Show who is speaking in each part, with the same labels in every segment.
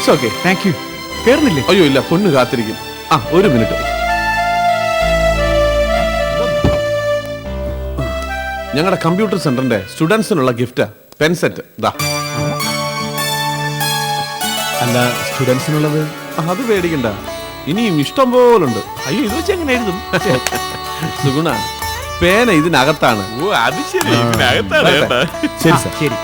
Speaker 1: It's okay
Speaker 2: thank you കേറുന്നില്ലേ?
Speaker 1: അയ്യോ ഇല്ല. പൊന്ന് കാത്തിരിക്കും. ആ ഒരു മിനിറ്റ്. ഞങ്ങളുടെ കമ്പ്യൂട്ടർ സെന്ററിന്റെ സ്റ്റുഡൻസിനുള്ള ഗിഫ്റ്റ്. Pen set. ഇതാ
Speaker 3: അല്ല സ്റ്റുഡൻസിനുള്ളത്?
Speaker 1: ആ, അത് പേടിക്കണ്ട. ഇനിയും ഇഷ്ടം പോലുണ്ട്.
Speaker 4: അയ്യോ ഇത് വെച്ച് എങ്ങനെ എഴുതും?
Speaker 1: സുഗുണ പേന ഇതിനകത്താണ്.
Speaker 4: ഓ അത് ശരി. ഇതിനകത്താണ് കേട്ടാ.
Speaker 3: ശരി സാർ.
Speaker 2: ശരി.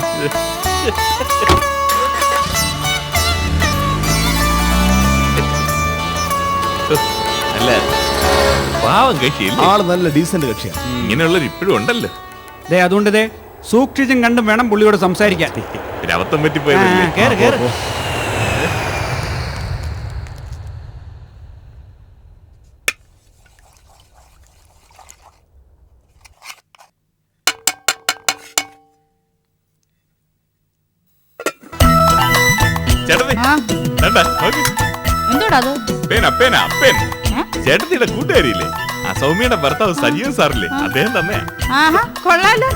Speaker 4: പാവം കക്ഷിയില്ലേ?
Speaker 3: ആൾ നല്ല ഡീസന്റ് കക്ഷിയാണ്.
Speaker 4: ഇങ്ങനെയുള്ളവർ ഇപ്പോഴും ഉണ്ടല്ലോ.
Speaker 2: ദേ അതുകൊണ്ട് ദേ സൂക്ഷിച്ചും കണ്ടും വേണം പുള്ളിയോട് സംസാരിക്കാൻ.
Speaker 4: ഒരു അബദ്ധം
Speaker 2: ആ, കേറ് കേറ്.
Speaker 5: ആ.
Speaker 4: നോക്ക്.
Speaker 5: എന്തോടാ അത്?
Speaker 4: പേന പേന പേൻ? ചേട്ടത്തിയുടെ കൂട്ടുകാരിയില്ലേ? ആ സൗമ്യയുടെ ഭർത്താവ് സജീവൻ സാറില്ലേ? അദ്ദേഹം തന്നെ
Speaker 5: ആഹാ കൊള്ളാലോ.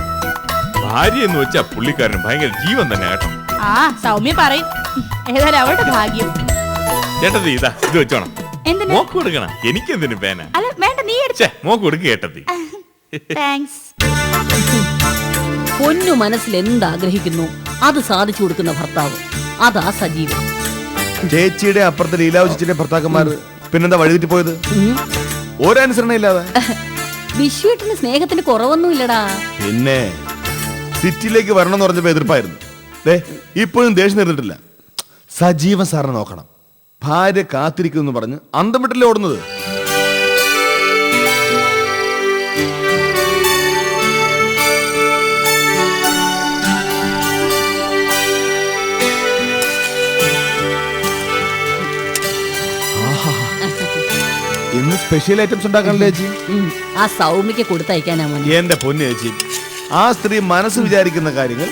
Speaker 4: ഭാര്യ എന്ന് വെച്ചാ പുള്ളിക്കാരന് ഭയങ്കര ജീവൻ തന്നെ കേട്ടോ.
Speaker 5: ആ സൗമ്യ പറയും. ഏതായാലും അവളുടെ ഭാഗ്യം.
Speaker 4: ചേട്ടത്തി ഇതാ ഇത് വെച്ചോണം.
Speaker 5: എന്തിന്?
Speaker 4: മോക്ക് കൊടുക്കണം. എനിക്കെന്തിനു പേന?
Speaker 5: അല്ല വേണ്ട നീ എടുത്ത.
Speaker 4: ഛേ മോക്ക് കൊടുക്ക് ചേട്ടത്തി.
Speaker 5: താങ്ക്സ്
Speaker 6: പൊന്നു മനസ്സിൽ എന്താഗ്രഹിക്കുന്നു? അത് സാധിച്ചു കൊടുക്കുന്ന ഭർത്താവ്. അതാ സജീവൻ.
Speaker 3: ചേച്ചിയുടെ അപ്പുറത്തെ ലീലാവചിച്ചിന്റെ ഭർത്താക്കന്മാർ പിന്നെന്താ വഴിതെറ്റി പോയത്. ഒരനുസരണ ഇല്ലാതെ
Speaker 6: വിശ്വേട്ടിന് സ്നേഹത്തിന് കുറവൊന്നുമില്ലടാ.
Speaker 3: പിന്നെ സിറ്റിയിലേക്ക് വരണം എന്ന് പറഞ്ഞപ്പോ എതിർപ്പായിരുന്നു. ദേ ഇപ്പോഴും ദേഷ്യം തീർന്നിട്ടില്ല സജീവൻ സാറിനെ നോക്കണം. ഭാര്യ കാത്തിരിക്കുന്നു പറഞ്ഞ് അന്തം വിട്ടല്ലേ ഓടുന്നത്? സ്പെഷ്യൽ ഐറ്റംസ് ഉണ്ടാക്കാനല്ലേ ചേച്ചി?
Speaker 6: ആ സൗമ്യക്ക് കൊടുത്തയക്കാനാ
Speaker 3: എന്റെ പൊന്നു ചേച്ചി ആ സ്ത്രീ മനസ്സ് വിചാരിക്കുന്ന കാര്യങ്ങൾ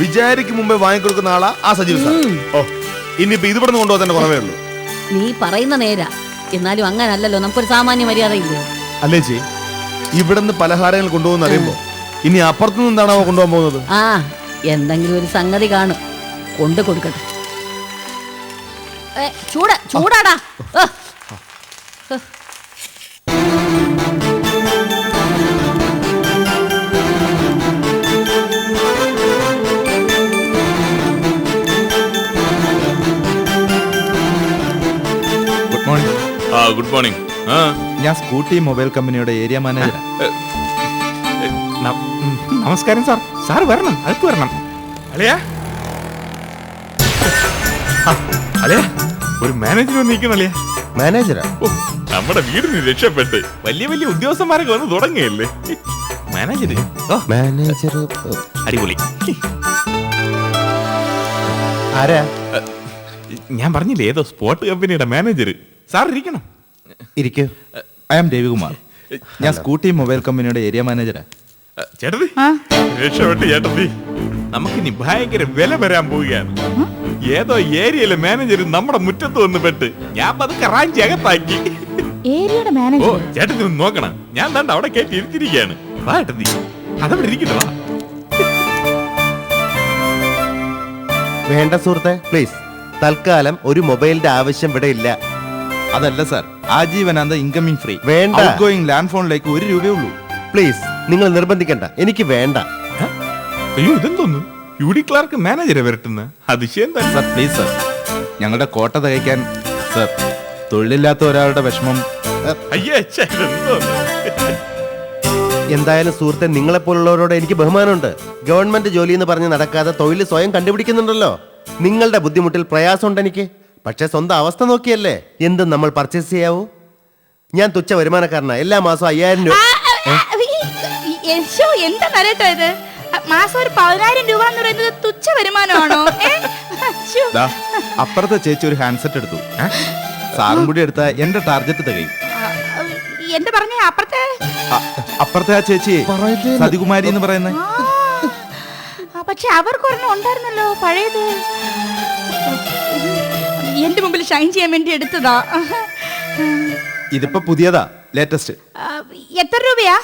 Speaker 3: വിചാരിക്കും മുമ്പേ വാങ്ങിക്കൊടുക്കുന്ന ആളാ ആ സജീവ് സാർ. ഓ ഇനിയിപ്പോ ഇത് ഇവിടുന്ന് കൊണ്ടുപോകാൻ തന്നെ കുറവേ ഉള്ളൂ.
Speaker 6: നീ പറയുന്ന നേരാ. എന്നാലും അങ്ങനല്ലല്ലോ നമുക്കൊരു സാമാന്യ മര്യാദയില്ലേ?
Speaker 3: അല്ലേ ചേച്ചി ഇവിടുന്ന് പലഹാരങ്ങൾ കൊണ്ടുപോകുന്ന അറിയുമ്പോ ഇനി അപ്പുറത്തുനിന്ന് എന്താണോ കൊണ്ടുപോകാൻ പോകുന്നത്?
Speaker 6: ആ എന്തെങ്കിലും ഒരു സംഗതി കാണും. കൊണ്ടു കൊടുക്കട്ടെ. ഏ, ചൂട് ചൂടാടാ. ഏ,
Speaker 7: ഗുഡ് മോർണിംഗ് ഞാൻ സ്കൂട്ടി മൊബൈൽ കമ്പനിയുടെ ഏരിയ മാനേജർ
Speaker 4: ന- നമസ്കാരം സാർ. സാർ വരണം അടുത്ത് വരണം. അളിയാ. ആ, അളിയാ ഒരു മാനേജർ വന്ന് അളിയാ.
Speaker 3: മാനേജരാ?
Speaker 4: ഓ, നമ്മുടെ വീട് രക്ഷപ്പെട്ട്. വലിയ വലിയ ഉദ്യോഗസ്ഥന്മാരൊക്കെ വന്ന് തുടങ്ങിയല്ലേ മാനേജർ ഓ.
Speaker 3: മാനേജർ
Speaker 4: അടിപൊളി.
Speaker 3: ആരാ?
Speaker 4: ഞാൻ പറഞ്ഞില്ലേ ഏതോ സ്പോർട്ട് കമ്പനിയുടെ മാനേജർ സാർ ഇരിക്കണം.
Speaker 3: ഇരിക്കൂ.
Speaker 7: ഐ ആം രവികുമാർ ഞാൻ സ്കൂട്ടി മൊബൈൽ കമ്പനിയുടെ ഏരിയ മാനേജരാ
Speaker 5: ചേട്ടതി.
Speaker 4: രക്ഷപ്പെട്ട് ചേട്ടത്തി? നമുക്കിനി ഭയങ്കര വില വരാൻ പോവുകയാണ്. ഏതോ ഏരിയയിലെ മാനേജർ നമ്മുടെ മുറ്റത്ത് വന്ന് പെട്ട് ഞാൻ പതുക്കെ റാഞ്ചി അകത്താക്കി.
Speaker 5: ഏരിയയുടെ
Speaker 4: ഓ
Speaker 5: മാനേജർ
Speaker 4: ചേട്ടത്തി ഒന്ന് നോക്കണം. ഞാൻ തണ്ട അവിടെ കയറ്റി ഇരുത്തിരിക്കുകയാണ് വാ ചേട്ടത്തി. അതവിടെ ഇരിക്കുന്നു വാ.
Speaker 8: വേണ്ട സുഹൃത്തെ പ്ലീസ് തൽക്കാലം ഒരു മൊബൈലിന്റെ ആവശ്യം ഇവിടെ ഇല്ല.
Speaker 7: അതല്ല സാർ. ആജീവനാന്ത ഇൻകമിംഗ് ഫ്രീ
Speaker 8: വേണ്ട.
Speaker 7: ഔട്ട് ഗോയിങ് ലാൻഡ് ഫോണിലേക്ക് ഒരു രൂപയേ ഉള്ളൂ
Speaker 8: പ്ലീസ് നിങ്ങൾ നിർബന്ധിക്കണ്ട. എനിക്ക് വേണ്ട.
Speaker 4: അയ്യോ ഇതെന്തോന്നു? യു ഡി ക്ലാർക്ക് മാനേജറെ വരട്ടുന്ന അതിശയം തന്നെ.
Speaker 7: സാർ പ്ലീസ് സാർ ഞങ്ങളുടെ കോട്ട തകയ്ക്കാൻ സർ തൊഴിലില്ലാത്ത ഒരാളുടെ വിഷമം
Speaker 4: അയ്യേ ഛെ, ഇതെന്തോന്ന്?
Speaker 8: എന്തായാലും സുഹൃത്തെ നിങ്ങളെപ്പോലുള്ളവരോട് എനിക്ക് ബഹുമാനമുണ്ട്. ഗവൺമെന്റ് ജോലി എന്ന് പറഞ്ഞ് നടക്കാതെ തൊഴിൽ സ്വയം കണ്ടുപിടിക്കുന്നുണ്ടല്ലോ. നിങ്ങളുടെ ബുദ്ധിമുട്ടിൽ പ്രയാസമുണ്ട് എനിക്ക് പക്ഷെ സ്വന്തം അവസ്ഥ നോക്കിയല്ലേ? എന്തും നമ്മൾ പർച്ചേസ് ചെയ്യാവൂ? ഞാൻ തുച്ഛ വരുമാനക്കാരനാ. എല്ലാ മാസവും അയ്യായിരം രൂപ
Speaker 5: യശോ എന്താ നരട്ടോ ഇത്? മാസം ഒരു പതിനായിരം രൂപ എന്ന് പറയുന്നത് തുച്ഛ വരുമാനമാണോ? ഏ? ശ്ശോ.
Speaker 7: ദാ അപ്പുറത്തെ ചേച്ചി ഒരു ഹാൻഡ്സെറ്റ് എടുത്തു. സാറും കൂടി എടുത്ത എന്റെ ടാർഗറ്റ് തികയും
Speaker 5: ആ, എന്റെ പറഞ്ഞ? അപ്പുറത്തെ
Speaker 7: അ- അപ്പുറത്തെ ആ ചേച്ചി സതികുമാരി എന്ന് പറയുന്നത്
Speaker 5: ആ, ആ, പക്ഷെ അവർക്കൊരെണ്ണം ഉണ്ടായിരുന്നല്ലോ പഴയത്. എന്റെ മുമ്പിൽ ഷൈൻ ചെയ്യാൻ വേണ്ടി എടുത്തതാ.
Speaker 7: ഇതിപ്പോ പുതിയതാ ലേറ്റസ്റ്റ്
Speaker 5: എത്ര രൂപയാ?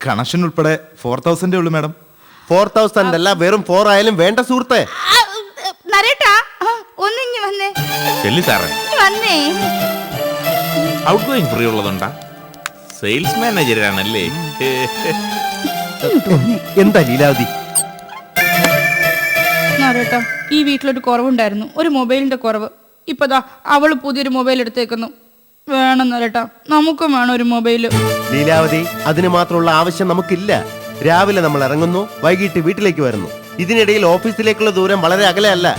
Speaker 7: കണക്ഷൻ ഉൾപ്പെടെ ഫോർ തൗസൻഡേ ഉള്ളൂ മാഡം.
Speaker 8: ഫോർ തൗസൻഡ് അല്ല വെറും ഫോർ ആയാലും വേണ്ട സുഹൃത്തെ.
Speaker 5: നരേട്ടാ ആ, വന്നേ.
Speaker 4: ചെല്ലി സാറേ.
Speaker 5: വന്നേ.
Speaker 4: ഔട്ട് ഗോയിങ് ഫ്രീ ഉള്ളതുണ്ടാ സെയിൽസ് മാനേജരാണല്ലേ
Speaker 8: എന്താ ലീലാവതി?
Speaker 5: കേട്ടോ ഈ വീട്ടിലൊരു കുറവുണ്ടായിരുന്നു ഒരു മൊബൈലിന്റെ കുറവ്. ഇപ്പതാ അവൾ പുതിയൊരു മൊബൈൽ എടുത്തേക്കുന്നു. വേണം നരട്ടാ നമുക്കും വേണം ഒരു മൊബൈൽ.
Speaker 8: ലീലാവതി അതിന് മാത്രമുള്ള ആവശ്യം നമുക്കില്ല. രാവിലെ നമ്മൾ ഇറങ്ങുന്നു വൈകിട്ട് വീട്ടിലേക്ക് വരുന്നു. ഇതിനിടയിൽ ഓഫീസിലേക്കുള്ള ദൂരം വളരെ അകലെയല്ല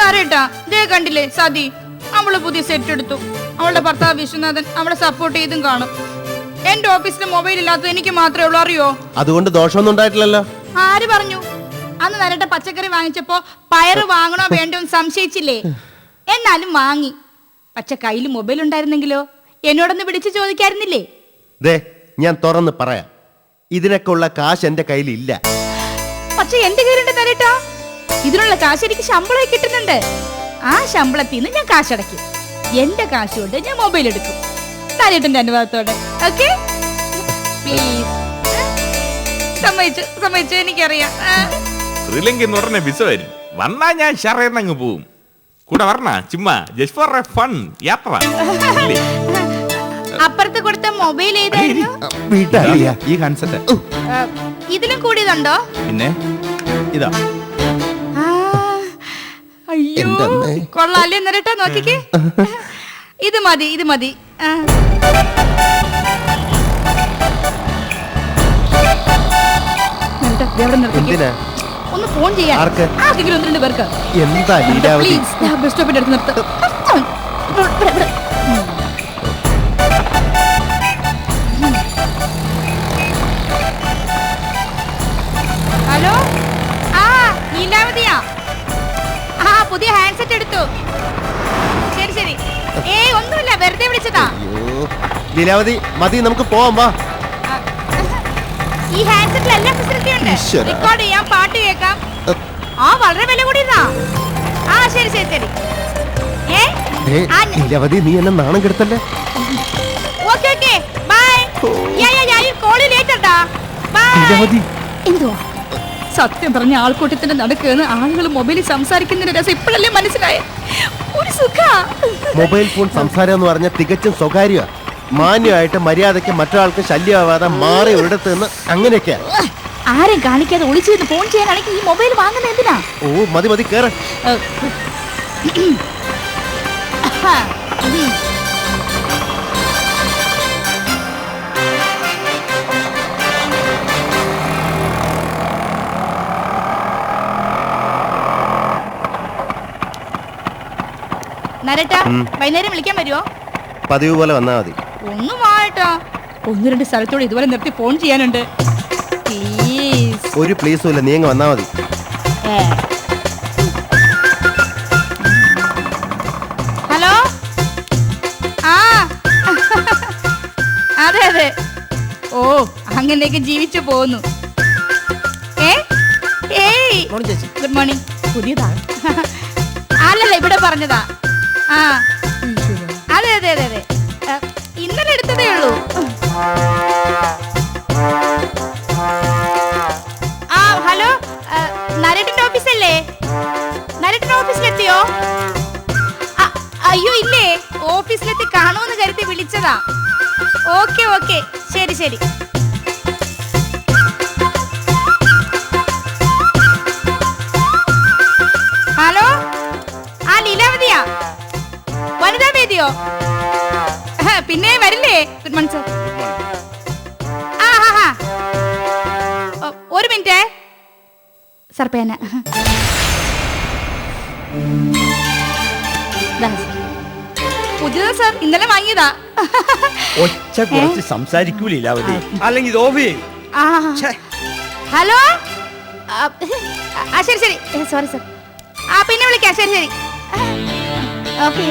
Speaker 5: നരട്ടാ ദേ കണ്ടില്ലേ സതി അവൾ പുതിയ സെറ്റ് എടുത്തു. അവളുടെ ഭർത്താവ് വിശ്വനാഥൻ അവളെ സപ്പോർട്ട് ചെയ്തും കാണും. എന്റെ ഓഫീസിൽ മൊബൈൽ ഇല്ലാത്തത് എനിക്ക് മാത്രമേ ഉള്ളൂ അറിയോ?
Speaker 8: അതുകൊണ്ട് ദോഷമൊന്നും ഉണ്ടായിട്ടില്ലല്ലോ.
Speaker 5: ആര് പറഞ്ഞു? അന്ന് വരട്ടെ പച്ചക്കറി വാങ്ങിച്ചപ്പോ പയറ് വാങ്ങണോ വേണ്ടോ എന്ന് സംശയിച്ചില്ലേ? എന്നാലും വാങ്ങി. പക്ഷെ കയ്യിൽ മൊബൈൽ ഉണ്ടായിരുന്നെങ്കിലോ? എന്നോടൊന്ന് വിളിച്ചു ചോദിക്കായിരുന്നില്ലേ?
Speaker 8: ദേ ഞാൻ തുറന്ന് പറയാം. ഇതിനൊക്കെ ഉള്ള കാശ് എന്റെ കയ്യിൽ ഇല്ല
Speaker 5: പക്ഷെ എന്റെ കയ്യിലുണ്ട് തരട്ടോ ഇതിനുള്ള കാശ് എനിക്ക് ശമ്പളമായി കിട്ടുന്നുണ്ട്. ആ ശമ്പളത്തിൽ നിന്ന് ഞാൻ കാശടയ്ക്കും. എന്റെ കാശ് കൊണ്ട് ഞാൻ മൊബൈൽ എടുക്കും. നരേട്ടന്റെ അനുവാദത്തോടെ ഓക്കെ? പ്ലീസ് സമ്മതിച്ചു. സമ്മതിച്ചു. എനിക്കറിയാം. ആ.
Speaker 4: ശ്രീലങ്ക എന്ന് പറഞ്ഞ വിസ വരും. വന്നാ ഞാൻ ഷറേന്നങ്ങ് പോവും. കൂടെ വരണ? ചുമ്മാ ജസ്റ്റ് ഫോർ എ ഫൺ യാത്ര?
Speaker 5: അപ്പുറത്ത് കൊടുത്ത മൊബൈൽ
Speaker 7: ഈ ഹാൻഡ്സെറ്റ്
Speaker 5: ഇതിലും കൂടിയതുണ്ടോ?
Speaker 7: പിന്നെ ഇതാ.
Speaker 5: അയ്യോ കൊള്ളാല്ലേ എന്നിട്ടാ നോക്കിക്കേ. ഇത് മതി ഇത് മതി. നിർത്തിക്കേ. ഒന്ന് ഫോൺ ചെയ്യാൻ
Speaker 8: ആർക്ക്?
Speaker 5: ആർക്കെങ്കിലും ഒന്ന് രണ്ട് പേർക്ക്
Speaker 8: എന്താ ലീലാവതി
Speaker 5: പ്ലീസ് ഞാൻ ബസ് സ്റ്റോപ്പിന്റെ അടുത്ത് നിർത്ത് ഇവിടെ, ഇവിടെ. ഉം. ഹലോ ആ ലീലാവതിയാ ആ പുതിയ ഹാൻഡ്സെറ്റ് എടുത്തു ശരി ശരി ഏയ് ഒന്നുമില്ല വെറുതെ വിളിച്ചതാ
Speaker 8: അയ്യോ. ലീലാവതി മതി നമുക്ക് പോവാം വാ
Speaker 5: ആ, ഈ ഹാൻഡ്സെറ്റിൽ എല്ലാ ഫെസിലിറ്റി ഉണ്ട്
Speaker 8: ഈശ്വരാ.
Speaker 5: റെക്കോർഡ് ചെയ്യാം പാട്ട് കേൾക്കാം. ആ വളരെ വില കൂടി ആ ശരി ശരി ശരി. ഏ? ആ, ഞ-
Speaker 8: നീ എന്നെ നാണം കെടുത്തല്ലേ?
Speaker 5: Okay okay. Bye. Yeah yeah yeah call later ഡാ ബൈ.
Speaker 8: ലീലാവതി
Speaker 5: എന്തുവാ? സത്യം പറഞ്ഞ ആൾക്കൂട്ടത്തിന്റെ നടക്കുകയാണ് ആളുകൾ മൊബൈലിൽ സംസാരിക്കുന്നതിന്റെ രസം ഇപ്പോഴല്ലേ മനസ്സിലായ? ഒരു സുഖ.
Speaker 8: മൊബൈൽ ഫോൺ സംസാരം എന്ന് പറഞ്ഞ തികച്ചും സ്വകാര്യ മാന്യമായിട്ട് മര്യാദയ്ക്ക് മറ്റൊരാൾക്ക് ശല്യമാവാതെ മാറി ഒരിടത്ത് നിന്ന് അങ്ങനെയൊക്കെയാ.
Speaker 5: ആരെയും കാണിക്കാതെ ഒളിച്ചിരുന്ന് ഫോൺ ചെയ്യാനാണെങ്കിൽ ഈ മൊബൈൽ വാങ്ങുന്നത് എന്തിനാ?
Speaker 8: ഓ മതി മതി കേറ.
Speaker 5: നരട്ടാ വൈകുന്നേരം വിളിക്കാൻ വരുമോ
Speaker 8: പതിവ് പോലെ വന്നാ മതി.
Speaker 5: ഒന്നും ആയിട്ടാ ഒന്ന് രണ്ട് സ്ഥലത്തോട് ഇതുപോലെ നിർത്തി ഫോൺ ചെയ്യാനുണ്ട്.
Speaker 8: ഒരു പ്ലീസും ഇല്ല. നീങ്ങ വന്നാ മതി.
Speaker 5: ഹലോ? ആ. അതെ അതെ. ഓ അങ്ങനെയൊക്കെ ജീവിച്ചു പോകുന്നു ഗുഡ് മോർണിംഗ് പുതിയതാ. അല്ലല്ല ഇവിടെ പറഞ്ഞതാ. ആ. അതെ അതെ അതെ അതെ. ഓഫീസിലെത്തി കാണുമെന്ന് കരുതി വിളിച്ചതാ. Okay okay. ശരി ശരി. ഹലോ? ആ ലീലാവതിയാ? വനിതാ വേദിയോ? പിന്നെ വരില്ലേ? Good morning sir. ആ ഹാ ഒരു മിനിറ്റ്. സർ പേന. പുതിയതാ സർ ഇന്നലെ വാങ്ങിയതാ.
Speaker 2: ഒച്ച കുറച്ച് സംസാരിക്കൂല ലീലാവതി അല്ലെങ്കിൽ ഇത് ഓഫ് ചെയ്യും.
Speaker 5: ഹലോ? ആ, ആ ശരി ശരി. സോറി സർ ആ പിന്നെ വിളിക്കാം. ശരി ശരി. ഓക്കെ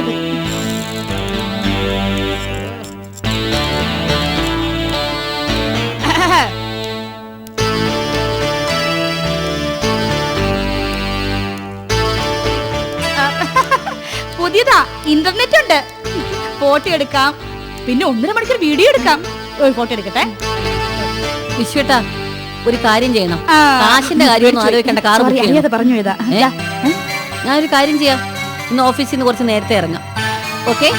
Speaker 5: പുതിയതാ. ഇന്റർനെറ്റ് ഉണ്ട്. ഫോട്ടോ എടുക്കാം. പിന്നെ ഒന്നര മണിക്കൂർ വീഡിയോ എടുക്കാം. ഒരു ഫോട്ടോ എടുക്കട്ടെ.
Speaker 6: വിശ്വട്ടാ ഒരു കാര്യം ചെയ്യണം.
Speaker 5: ആ.
Speaker 6: കാശിന്റെ കാര്യം ആലോചിക്കേണ്ട കാർ
Speaker 5: Sorry, അറിയാതെ പറഞ്ഞു
Speaker 6: ഞാൻ
Speaker 5: ഒരു ഏ?
Speaker 6: ഞാനൊരു കാര്യം ചെയ്യാം. ഇന്ന് ഓഫീസിൽ നിന്ന് കുറച്ച് നേരത്തെ ഇറങ്ങാം. ഓക്കെ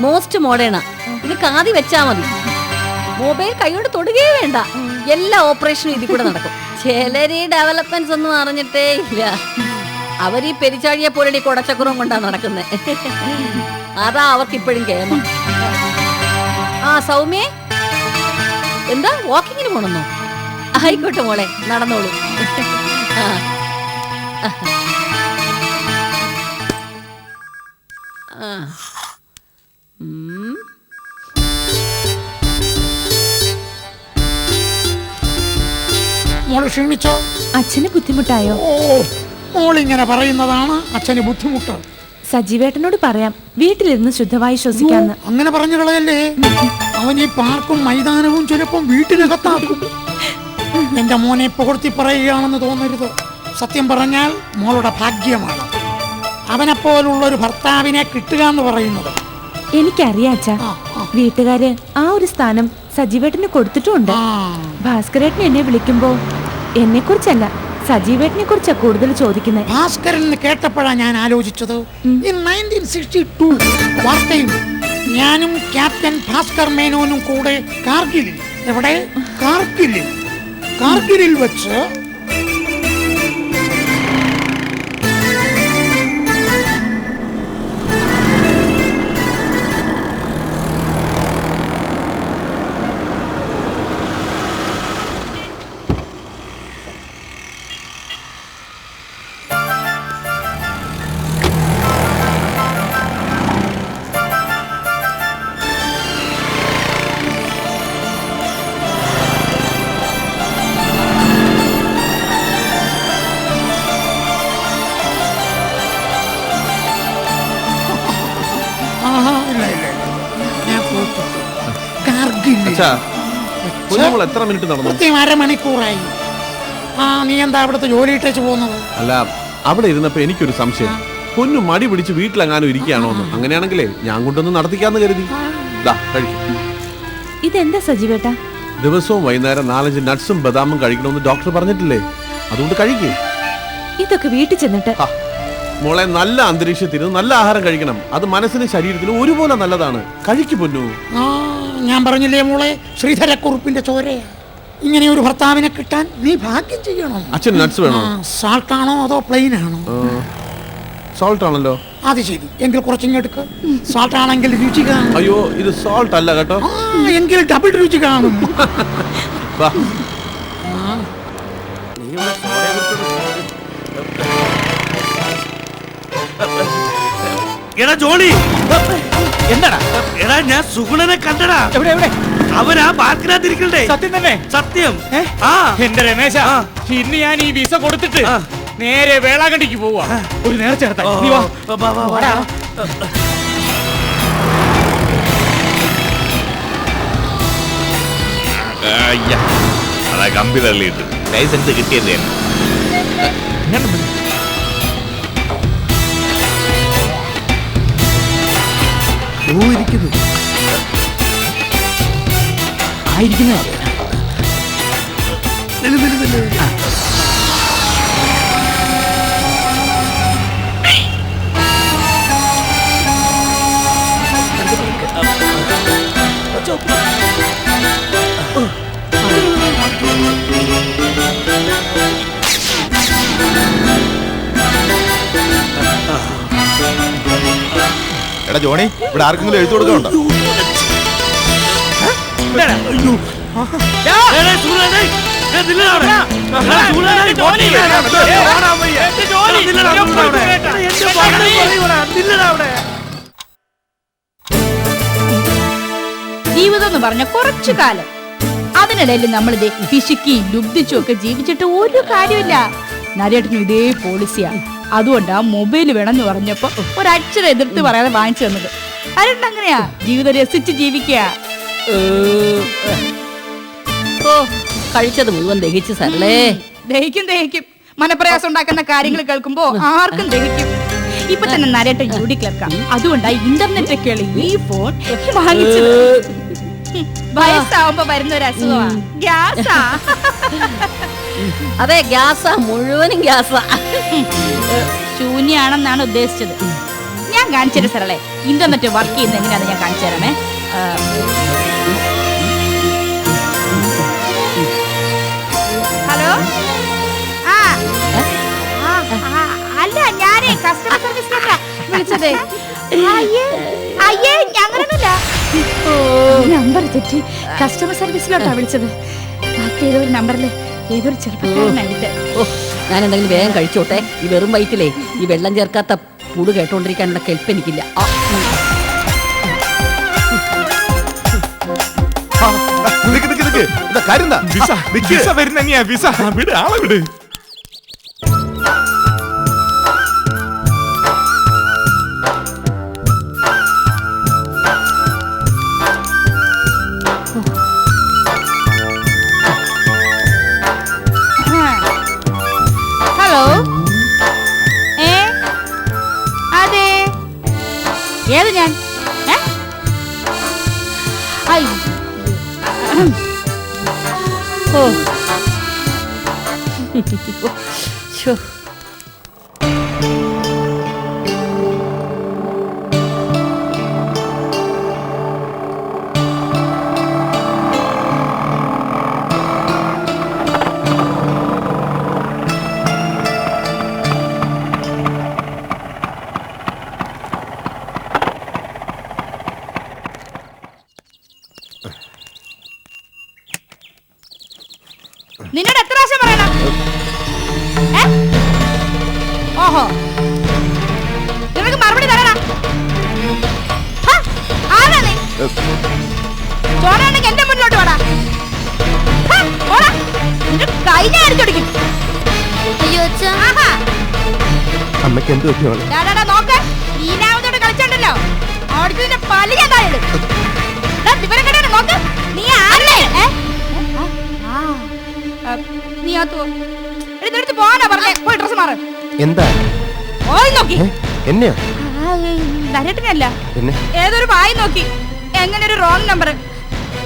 Speaker 6: മോസ്റ്റ് മോഡേണാ ഇത് കാതി വെച്ചാ മതി. മൊബൈൽ കൈയോട് തൊടുകയേ വേണ്ട. എല്ലാ ഓപ്പറേഷനും ഇതിൽ കൂടെ നടക്കും. ചിലര് ഡെവലപ്മെന്റ്സ് ഒന്നും അറിഞ്ഞിട്ടേ ഇല്ല. അവർ ഈ പെരിച്ചാഴിയെ പോലെ കുടച്ചക്രവും കൊണ്ടാണ് നടക്കുന്നത് അതാ അവർക്ക് ഇപ്പോഴും കേമം. ആ സൗമ്യേ എന്താ വാക്കിങ്ങിന് പോണെന്നോ? ആയിക്കോട്ടെ മോളെ നടന്നോളൂ.
Speaker 9: മോൾ ക്ഷീണിച്ചോ?
Speaker 5: അച്ഛന് ബുദ്ധിമുട്ടായോ?
Speaker 9: ഓ മോളിങ്ങനെ പറയുന്നതാണ് അച്ഛന് ബുദ്ധിമുട്ട്.
Speaker 5: സജീവേട്ടനോട് പറയാം വീട്ടിലിരുന്ന് ശുദ്ധമായി ശ്വസിക്കാന്ന്.
Speaker 9: അങ്ങനെ പറഞ്ഞു കളയല്ലേ? അവൻ ഈ പാർക്കും മൈതാനവും ചിലപ്പം വീട്ടിനകത്താക്കും. എന്റെ മോനെ പുകഴ്ത്തി പറയുകയാണെന്ന് തോന്നരുത്. സത്യം പറഞ്ഞാൽ മോളുടെ ഭാഗ്യമാണ്. അവനെപ്പോലുള്ള ഒരു ഭർത്താവിനെ കിട്ടുക എന്ന് പറയുന്നത്.
Speaker 5: എനിക്കറിയാം അച്ഛാ. വീട്ടുകാര് ആ ഒരു സ്ഥാനം സജീവേട്ടന് കൊടുത്തിട്ടുമുണ്ട്.
Speaker 9: ആ.
Speaker 5: ഭാസ്കരേട്ടൻ എന്നെ വിളിക്കുമ്പോ എന്നെ കുറിച്ചല്ല സജീവേട്ടനെ കുറിച്ചാ കൂടുതൽ ചോദിക്കുന്നത്
Speaker 9: ഭാസ്കരൻ എന്ന് കേട്ടപ്പോഴാ ഞാൻ ആലോചിച്ചത്. നയന്റീൻ സിക്സ്റ്റി ടു വാർത്തയും ഞാനും ക്യാപ്റ്റൻ ഭാസ്കർ മേനോനും കൂടെ കാർഗിലിൽ എവിടെ? കാർഗിലിൽ. കാർഗിലിൽ വെച്ച്
Speaker 1: എത്ര മിനിറ്റ് നടന്നു?
Speaker 9: കൃത്യം അരമണിക്കൂറായി. ആ നീ എന്താ അവിടുത്തെ ജോലി ഇട്ടേച്ച് പോകുന്നത്?
Speaker 1: അല്ല അവിടെ ഇരുന്നപ്പോ എനിക്കൊരു സംശയം. പൊന്നു മടി പിടിച്ച് വീട്ടിലെങ്ങാനും ഇരിക്കുകയാണോ എന്ന്. അങ്ങനെയാണെങ്കിലേ ഞാൻ കൊണ്ടൊന്ന് നടത്തിക്കാന്ന് കരുതി. ദാ കഴിക്കും.
Speaker 5: ഇതെന്താ സജീവേട്ടാ
Speaker 1: ദിവസവും വൈകുന്നേരം നാലഞ്ച് നട്ട്സും ബദാമും കഴിക്കണമെന്ന് ഡോക്ടർ പറഞ്ഞിട്ടില്ലേ? അതുകൊണ്ട് കഴിക്കേ.
Speaker 5: ഇതൊക്കെ വീട്ടിൽ ചെന്നിട്ട്
Speaker 1: മോളെ നല്ല അന്തരീക്ഷത്തിൽ നല്ല ആഹാരം കഴിക്കണം. അത് മനസ്സിനും ശരീരത്തിനും ഒരുപോലെ നല്ലതാണ്. കഴിക്കു പൊന്നു.
Speaker 9: ആ ഞാൻ പറഞ്ഞില്ലേ മോളെ ശ്രീധരക്കുറുപ്പിന്റെ ചോരയാ. ഇങ്ങനെ ഒരു ഭർത്താവിനെ കിട്ടാൻ നീ ഭാഗ്യം ചെയ്യണം?
Speaker 1: അച്ഛൻ നട്ട്സ് വേണോ?
Speaker 9: സാൾട്ടാണോ അതോ പ്ലെയിൻ ആണോ?
Speaker 1: സോൾട്ട് ആണല്ലോ.
Speaker 9: അത് ശരി. എങ്കിൽ കുറച്ചിങ്ങെടുക്ക് സാൾട്ട് ആണെങ്കിൽ രുചി കാണും.
Speaker 1: അയ്യോ ഇത് സോൾട്ട് അല്ല കേട്ടോ.
Speaker 9: എങ്കിൽ ഡബിൾ രുചി കാണും.
Speaker 2: എടാ ജോണി. എന്താടാ? എടാ ഞാൻ സുഗുണനെ കണ്ടടാ.
Speaker 10: എവിടെ എവിടെ?
Speaker 2: അവനാ പാർക്കിനകത്തിരിക്കണ്ടേ?
Speaker 10: സത്യം. തന്നെ
Speaker 2: സത്യം ആ.
Speaker 10: എന്റെ രമേശ ഇന്ന് ഞാൻ ഈ വിസ കൊടുത്തിട്ട് നേരെ വേളാങ്കണ്ണിക്ക് പോവാ. ഒരു നേർച്ച നടത്താൻ. നീ വാ.
Speaker 2: വാ, വാ, വാ, വാ.
Speaker 10: വാടാ.
Speaker 4: അയ്യ. അതാ കമ്പി തള്ളിയിട്ട് ലൈസൻസ് കിട്ടിയത് തന്നെ
Speaker 10: ആയിരിക്കുന്നേ
Speaker 3: വരാം. ജോണി ഇവിടെ ആർക്കെങ്കിലും
Speaker 2: എഴുതി അവിടെ.
Speaker 5: ജീവിതം എന്ന് പറഞ്ഞ കുറച്ചു കാലം അതിനിടയിൽ നമ്മൾ പിശുക്കിയും ലുബ്ധിച്ചും ഒക്കെ ജീവിച്ചിട്ട് ഒരു കാര്യമില്ല നരേട്ടനും ഇതേ പോളിസിയാ അതുകൊണ്ടാ മൊബൈൽ വേണമെന്ന് പറഞ്ഞപ്പോ ഒരക്ഷരം എതിർത്ത് പറയാതെ വാങ്ങിച്ചു തന്നത്. അരണ്ടങ്ങനെയാ അങ്ങനെയാ ജീവിതം രസിച്ച് ജീവിക്കുക
Speaker 6: ഓ കഴിച്ചത് മുഴുവൻ ദഹിച്ച് സരളേ.
Speaker 5: ദഹിക്കും ദഹിക്കും. മനപ്രയാസം ഉണ്ടാക്കുന്ന കാര്യങ്ങൾ കേൾക്കുമ്പോ ആർക്കും ദഹിക്കും. ഇപ്പൊ തന്നെ നരേട്ട യു ഡി ക്ലർക്കാ അതുകൊണ്ടാ ഇന്റർനെറ്റ് ഒക്കെ ഈ ഫോൺ വാങ്ങിച്ചത്. വയസ്സാവുമ്പോ വരുന്ന ഒരു അസുഖമാ ഗ്യാസാ.
Speaker 6: അതെ ഗ്യാസാ മുഴുവനും ഗ്യാസാ.
Speaker 5: ശൂന്യാണെന്നാണ് ഉദ്ദേശിച്ചത്. ഞാൻ കാണിച്ചു സരളെ ഇന്റർനെറ്റ് വർക്ക് ചെയ്യുന്ന എങ്ങനെയാണെന്ന് ഞാൻ കാണിച്ചു തരാമേ. ആ, ഹലോ? ആ അല്ല ഞാനേ കസ്റ്റമർ വിളിച്ചത്. അയ്യേ അയ്യേ അങ്ങനൊന്നുമില്ല നമ്പർ തെറ്റി. കസ്റ്റമർ സർവീസിലോട്ടാ വിളിച്ചത്. മറ്റേതൊരു നമ്പറിൽ ഏതൊരു ചെറുപ്പക്കാരനായിട്ട്
Speaker 6: ഓ. ഞാൻ എന്തെങ്കിലും വേഗം കഴിച്ചോട്ടെ. ഈ വെറും വയറ്റിലേ ഈ വെള്ളം ചേർക്കാത്ത പുടു കേട്ടോണ്ടിരിക്കാനുള്ള കെൽപ്പ് എനിക്കില്ല. ആ, ഉം.
Speaker 3: ആ, നിക്ക് നിക്ക് നിക്ക്. എന്താ കാര്യം എന്താ?
Speaker 4: വിസ
Speaker 3: നിക്ക്.
Speaker 4: വിസ വരുന്ന വിസ. ആ, വിട് ആളെ വിട്.
Speaker 6: ഓ ശ്ശോ.
Speaker 5: ഏ? ഓഹോ. നിനക്ക് മറുപടി തരണം ആരാ നീ ചോടാണെങ്കിൽ എന്റെ മുന്നിലോട്ട് വാടാ. ഹ, പോടാ. നിന്റെ കൈ ഞാൻ
Speaker 6: അയ്യോ
Speaker 5: ആഹാ.
Speaker 8: അമ്മയ്ക്ക് എന്ത് പറ്റിയാണ്
Speaker 5: ഡാ, ഡാ, ഡാ, നോക്ക്. ഈനാമത്തോട് കളിച്ചിട്ടുണ്ടല്ലോ അവിടുത്തെ നിന്റെ പല്ല് ഞാൻ താഴെ നോക്ക്. നീ അകത്ത് പോ എടുത്തെടുത്ത് പോകാനാ പറഞ്ഞേ. പോയി ഡ്രസ് മാറ്.
Speaker 8: എന്താ?
Speaker 5: നോക്കി?
Speaker 8: എന്നെയോ?
Speaker 5: ഏതൊരു വായി നോക്കി. എങ്ങനെ ഒരു റോങ് നമ്പർ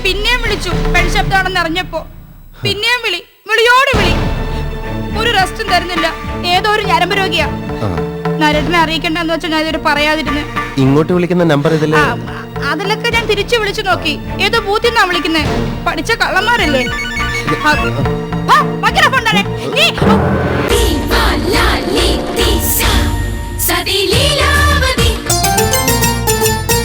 Speaker 5: പിന്നെയും വിളിച്ചു. പെൺശബ്ദമാണെന്ന് അറിഞ്ഞപ്പോ. പിന്നെയും വിളി. വിളിയോട് വിളി. ഒരു റെസ്റ്റും തരുന്നില്ല. ഏതോ ഒരു ഞരമ്പ് രോഗിയാ. നരട്ടിനെ അറിയിക്കണ്ടെന്ന് വെച്ചാൽ ഞാൻ ഇതൊരു പറയാതിരുന്നു.
Speaker 8: ഇങ്ങോട്ട് വിളിക്കുന്ന നമ്പർ
Speaker 5: ഇതിൽ? അതിലൊക്കെ ഞാൻ തിരിച്ചു വിളിച്ചു നോക്കി. ഏതോ ബൂത്തിൽ നിന്നാ വിളിക്കുന്നേ. പഠിച്ച കള്ളന്മാരല്ലേ? పక్కన